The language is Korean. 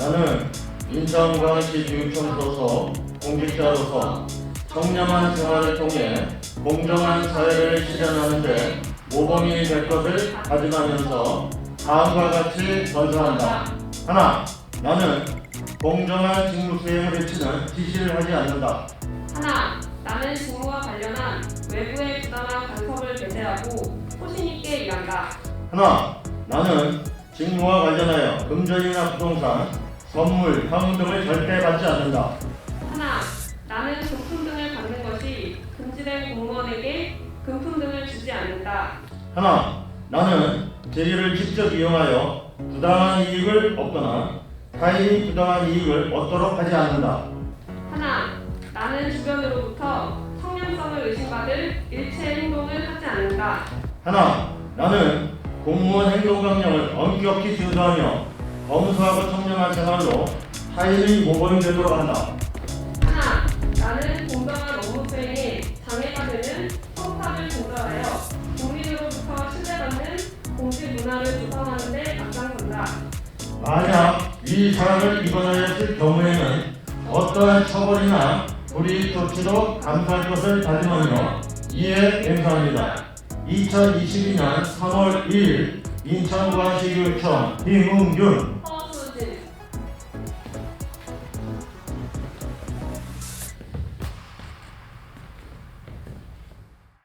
나는 인천광시 교육청 소속 공직자로서 청렴한 생활을 통해 공정한 사회를 실현하는데 모범이 될 것을 다짐하면서 다음과 같이 선서한다. 하나, 나는 공정한 직무 수행을 해치는 지시를 하지 않는다. 하나, 나는 직무와 관련한 외부의 부당한 간섭을 배제하고 소신 있게 일한다. 하나, 나는 직무와 관련하여 금전이나 부동산, 선물, 향후 등을 절대 받지 않는다. 하나, 나는 금품 등을 받는 것이 금지된 공무원에게 금품 등을 주지 않는다. 하나, 나는 재료를 직접 이용하여 부당한 이익을 얻거나 타인이 부당한 이익을 얻도록 하지 않는다. 하나, 나는 주변으로부터 청렴성을 의심받을 일체 행동을 하지 않는다. 하나, 나는 공무원 행동 강령을 엄격히 준수하며 검소하고 청렴한 생활로 타인의 모범이 되도록 한다. 하나, 나는 공정한 업무 수행에 장애가 되는 성과를 조절하여 국민으로부터 신뢰받는 공직 문화를 구성하는 데 앞장선다. 만약 이 사안을 입원하였을 경우에는 어떠한 처벌이나 불이익 조치도 감수할 것을 다짐하며 이에 맹세합니다. 2022년 3월 1일 인천광시교육청 김웅균